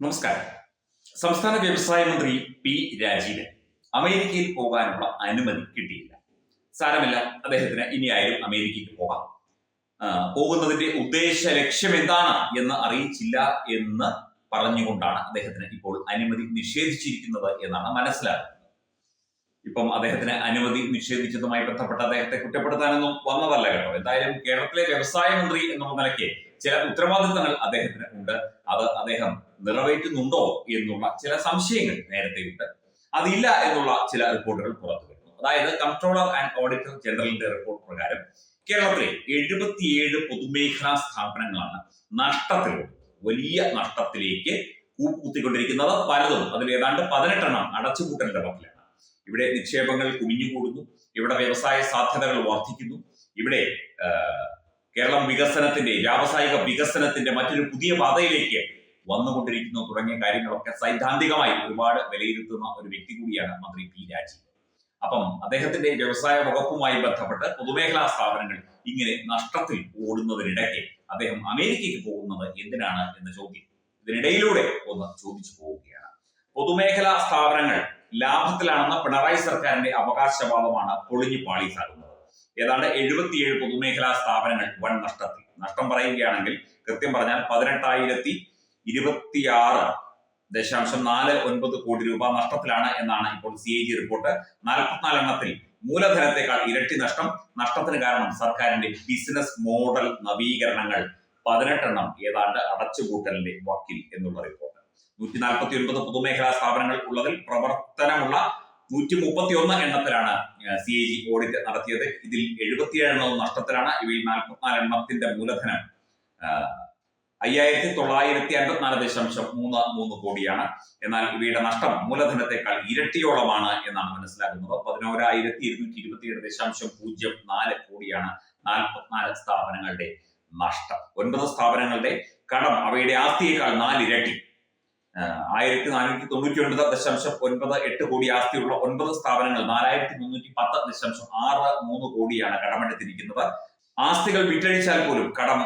നമസ്കാരം. സംസ്ഥാന വ്യവസായ മന്ത്രി പി രാജീവൻ അമേരിക്കയിൽ പോകാനുള്ള അനുമതി കിട്ടിയില്ല. സാരമില്ല അദ്ദേഹത്തിന് ഇനിയായാലും അമേരിക്കയ്ക്ക് പോകാം. പോകുന്നതിന്റെ ഉദ്ദേശ ലക്ഷ്യം എന്താണ് എന്ന് അറിയിച്ചില്ല എന്ന് പറഞ്ഞുകൊണ്ടാണ് അദ്ദേഹത്തിന് ഇപ്പോൾ അനുമതി നിഷേധിച്ചിരിക്കുന്നത് എന്നാണ് മനസ്സിലാക്കുന്നത് ഇപ്പം അദ്ദേഹത്തിന് അനുമതി നിഷേധിച്ചതുമായി ബന്ധപ്പെട്ട് അദ്ദേഹത്തെ കുറ്റപ്പെടുത്താനൊന്നും വന്നതല്ല കേട്ടോ. എന്തായാലും കേരളത്തിലെ വ്യവസായ മന്ത്രി എന്നുള്ള നിലയ്ക്ക് ചില ഉത്തരവാദിത്തങ്ങൾ അദ്ദേഹത്തിന് ഉണ്ട്. അത് അദ്ദേഹം നിറവേറ്റുന്നുണ്ടോ എന്നുള്ള ചില സംശയങ്ങൾ നേരത്തെ ഉണ്ട്. അതില്ല എന്നുള്ള ചില റിപ്പോർട്ടുകൾ പുറത്തു വരുന്നു. അതായത് കൺട്രോളർ ആൻഡ് ഓഡിറ്റർ ജനറലിന്റെ റിപ്പോർട്ട് പ്രകാരം കേരളത്തിലെ എഴുപത്തിയേഴ് പൊതുമേഖലാ സ്ഥാപനങ്ങളാണ് നഷ്ടത്തിലുള്ളത് വലിയ നഷ്ടത്തിലേക്ക് കൂപ്പുകുത്തിക്കൊണ്ടിരിക്കുന്നത് പലതും അതിൽ ഏതാണ്ട് പതിനെട്ടെണ്ണം അടച്ചുപൂട്ടലിന്റെ പക്കലാണ് ഇവിടെ നിക്ഷേപങ്ങൾ കുമിഞ്ഞുകൂടുന്നു. ഇവിടെ വ്യവസായ സാധ്യതകൾ വർദ്ധിക്കുന്നു. ഇവിടെ വികസനത്തിന്റെ വ്യാവസായിക വികസനത്തിന്റെ മറ്റൊരു പുതിയ പാതയിലേക്ക് വന്നുകൊണ്ടിരിക്കുന്നു തുടങ്ങിയ കാര്യങ്ങളൊക്കെ സൈദ്ധാന്തികമായി ഒരുപാട് വിലയിരുത്തുന്ന ഒരു വ്യക്തി കൂടിയാണ് മന്ത്രി പി രാജീവ്. അപ്പം അദ്ദേഹത്തിന്റെ വ്യവസായ വകുപ്പുമായി ബന്ധപ്പെട്ട് പൊതുമേഖലാ സ്ഥാപനങ്ങൾ ഇങ്ങനെ നഷ്ടത്തിൽ ഓടുന്നതിനിടയ്ക്ക് അദ്ദേഹം അമേരിക്കയ്ക്ക് പോകുന്നത് എന്തിനാണ് എന്ന ചോദ്യം ഇതിനിടയിലൂടെ ഒന്ന് ചോദിച്ചു പോവുകയാണ്. പൊതുമേഖലാ സ്ഥാപനങ്ങൾ ലാഭത്തിലാണെന്ന പിണറായി സർക്കാരിന്റെ അവകാശവാദമാണ് പൊളിഞ്ഞു പാളീസാകുന്നത് ഏതാണ്ട് എഴുപത്തിയേഴ് പൊതുമേഖലാ സ്ഥാപനങ്ങൾ? വൻ നഷ്ടത്തിൽ. നഷ്ടം പറയുകയാണെങ്കിൽ കൃത്യം പറഞ്ഞാൽ പതിനെട്ടായിരത്തി ഇരുപത്തിയാറ് ദശാംശം നാല് ഒൻപത് കോടി രൂപ നഷ്ടത്തിലാണ് എന്നാണ് ഇപ്പോൾ സി എ ജി റിപ്പോർട്ട് നാൽപ്പത്തിനാല് എണ്ണത്തിൽ മൂലധനത്തെക്കാൾ ഇരട്ടി നഷ്ടം. നഷ്ടത്തിന് കാരണം സർക്കാരിന്റെ ബിസിനസ് മോഡൽ നവീകരണങ്ങൾ. പതിനെട്ടെണ്ണം ഏതാണ്ട് അടച്ചുപൂട്ടലിന്റെ വക്കിൽ എന്നുള്ള റിപ്പോർട്ട് നൂറ്റി നാൽപ്പത്തി ഒൻപത് പൊതുമേഖലാ സ്ഥാപനങ്ങൾ ഉള്ളതിൽ പ്രവർത്തനമുള്ള നൂറ്റി മുപ്പത്തി ഒന്ന് എണ്ണത്തിലാണ് സി എ ജി ഓഡിറ്റ് നടത്തിയത്. ഇതിൽ എഴുപത്തിയേഴ് എണ്ണവും നഷ്ടത്തിലാണ്. ഇവയിൽ നാൽപ്പത്തിനാല് എണ്ണത്തിന്റെ മൂലധനം അയ്യായിരത്തി തൊള്ളായിരത്തി അൻപത്തിനാല് ദശാംശം മൂന്ന് മൂന്ന് കോടിയാണ്. എന്നാൽ ഇവയുടെ നഷ്ടം മൂലധനത്തെക്കാൾ ഇരട്ടിയോളമാണ് എന്നാണ് മനസ്സിലാക്കുന്നത്. പതിനോരായിരത്തി ഇരുന്നൂറ്റി ഇരുപത്തിയേഴ് ദശാംശം പൂജ്യം നാല് കോടിയാണ് നാൽപ്പത്തിനാല് സ്ഥാപനങ്ങളുടെ നഷ്ടം. ഒൻപത് സ്ഥാപനങ്ങളുടെ കടം അവയുടെ ആസ്തിയേക്കാൾ നാലിരട്ടി. ആയിരത്തി നാനൂറ്റി തൊണ്ണൂറ്റി ഒൻപത് ദശാംശം ഒൻപത് എട്ട് കോടി ആസ്തിയുള്ള ഒൻപത് സ്ഥാപനങ്ങൾ നാലായിരത്തി മുന്നൂറ്റി പത്ത് ദശാംശം ആറ് മൂന്ന് കോടിയാണ് കടമെടുത്തിരിക്കുന്നത്. ആസ്തികൾ വിറ്റഴിച്ചാൽ പോലും കടം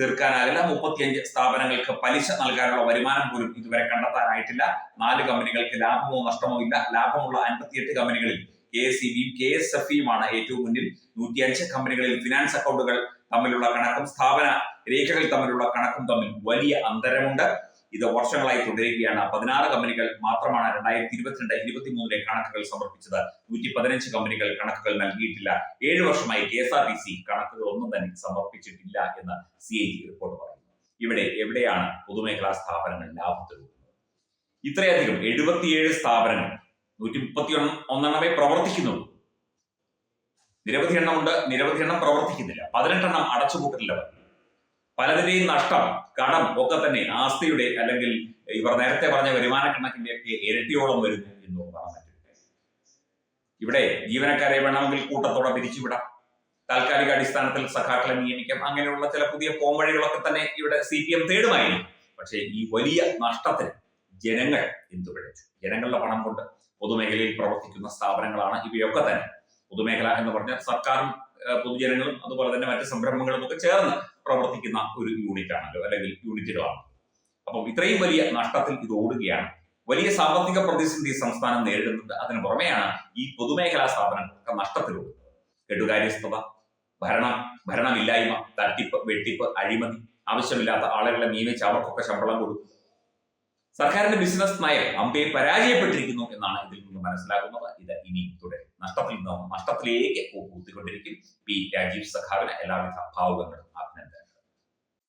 തീർക്കാനാകില്ല. മുപ്പത്തിയഞ്ച് സ്ഥാപനങ്ങൾക്ക് പലിശ നൽകാനുള്ള വരുമാനം പോലും ഇതുവരെ കണ്ടെത്താനായിട്ടില്ല. നാല് കമ്പനികൾക്ക് ലാഭമോ നഷ്ടമോ ഇല്ല. ലാഭമുള്ള അൻപത്തിയെട്ട് കമ്പനികളിൽ കെ എസ് സി ബിയും കെ എസ് എഫ് ഇയുമാണ് ഏറ്റവും മുന്നിൽ. നൂറ്റിയഞ്ച് കമ്പനികളിൽ ഫിനാൻസ് അക്കൗണ്ടുകൾ തമ്മിലുള്ള കണക്കും സ്ഥാപന രേഖകൾ തമ്മിലുള്ള കണക്കും തമ്മിൽ വലിയ അന്തരമുണ്ട്. ഇത് വർഷങ്ങളായി തുടരുകയാണ്. പതിനാറ് കമ്പനികൾ മാത്രമാണ് രണ്ടായിരത്തി ഇരുപത്തിരണ്ട് ഇരുപത്തി മൂന്നിലെ കണക്കുകൾ സമർപ്പിച്ചത്. നൂറ്റി പതിനഞ്ച് കമ്പനികൾ കണക്കുകൾ നൽകിയിട്ടില്ല. ഏഴു വർഷമായി K S R T C കണക്കുകൾ ഒന്നും തന്നെ സമർപ്പിച്ചിട്ടില്ല എന്ന് സി ഐ ജി റിപ്പോർട്ട് പറയുന്നു. ഇവിടെ എവിടെയാണ് പൊതുമേഖലാ സ്ഥാപനങ്ങൾ ലാഭത്തിൽ ഇത്രയധികം എഴുപത്തിയേഴ് സ്ഥാപനങ്ങൾ നൂറ്റി മുപ്പത്തി ഒന്നെണ്ണമേ പ്രവർത്തിക്കുന്നുള്ളൂ. നിരവധി എണ്ണമുണ്ട് നിരവധി എണ്ണം പ്രവർത്തിക്കുന്നില്ല. പതിനെട്ടെണ്ണം അടച്ചുപൂട്ടില്ല പലതിന്റെയും നഷ്ടം കടം ഒക്കെ തന്നെ ആസ്തിയുടെ അല്ലെങ്കിൽ ഇവർ നേരത്തെ പറഞ്ഞ വരുമാന കണക്കിന്റെ ഒക്കെ ഇരട്ടിയോളം വരുന്നു എന്ന് പറയാൻ ഇവിടെ ജീവനക്കാരെ വേണമെങ്കിൽ കൂട്ടത്തോടെ പിരിച്ചുവിടാം. താൽക്കാലിക അടിസ്ഥാനത്തിൽ സഖാക്കളെ നിയമിക്കാം. അങ്ങനെയുള്ള ചില പുതിയ പോംവഴികളൊക്കെ തന്നെ ഇവിടെ സി പി എം തേടുമായിരുന്നു പക്ഷേ ഈ വലിയ നഷ്ടത്തിന് ജനങ്ങൾ എന്തു ജനങ്ങളുടെ പണം കൊണ്ട് പൊതുമേഖലയിൽ പ്രവർത്തിക്കുന്ന സ്ഥാപനങ്ങളാണ് ഇവയൊക്കെ തന്നെ. പൊതുമേഖല എന്ന് പറഞ്ഞാൽ സർക്കാരും പൊതുജനങ്ങളും അതുപോലെ തന്നെ മറ്റ് സംരംഭങ്ങളും ഒക്കെ ചേർന്ന് പ്രവർത്തിക്കുന്ന ഒരു യൂണിറ്റ് ആണല്ലോ അല്ലെങ്കിൽ യൂണിറ്റുകളാണ് അപ്പം ഇത്രയും വലിയ നഷ്ടത്തിൽ ഇത് ഓടുകയാണ്. വലിയ സാമ്പത്തിക പ്രതിസന്ധി സംസ്ഥാനം നേരിടുന്നുണ്ട്. അതിനു പുറമെയാണ് ഈ പൊതുമേഖലാ സ്ഥാപനങ്ങളൊക്കെ നഷ്ടത്തിലുള്ളത് കെട്ടുകാര്യസ്ഥത ഭരണം ഭരണമില്ലായ്മ തട്ടിപ്പ് വെട്ടിപ്പ് അഴിമതി ആവശ്യമില്ലാത്ത ആളുകളെ നിയമിച്ച് അവർക്കൊക്കെ ശമ്പളം കൊടുക്കും സർക്കാരിന്റെ ബിസിനസ് നയം അമ്പയെ പരാജയപ്പെട്ടിരിക്കുന്നു എന്നാണ് ഇതിൽ നിന്ന് മനസ്സിലാകുന്നത്. ഇത് ഇനി തുടരും. നഷ്ടത്തിൽ നിന്ന് നഷ്ടത്തിലേക്ക് കൂത്തിക്കൊണ്ടിരിക്കും പി രാജീവ് സഖാവിന് എല്ലാവിധ ഭാവുകങ്ങളും അഭിനന്ദനം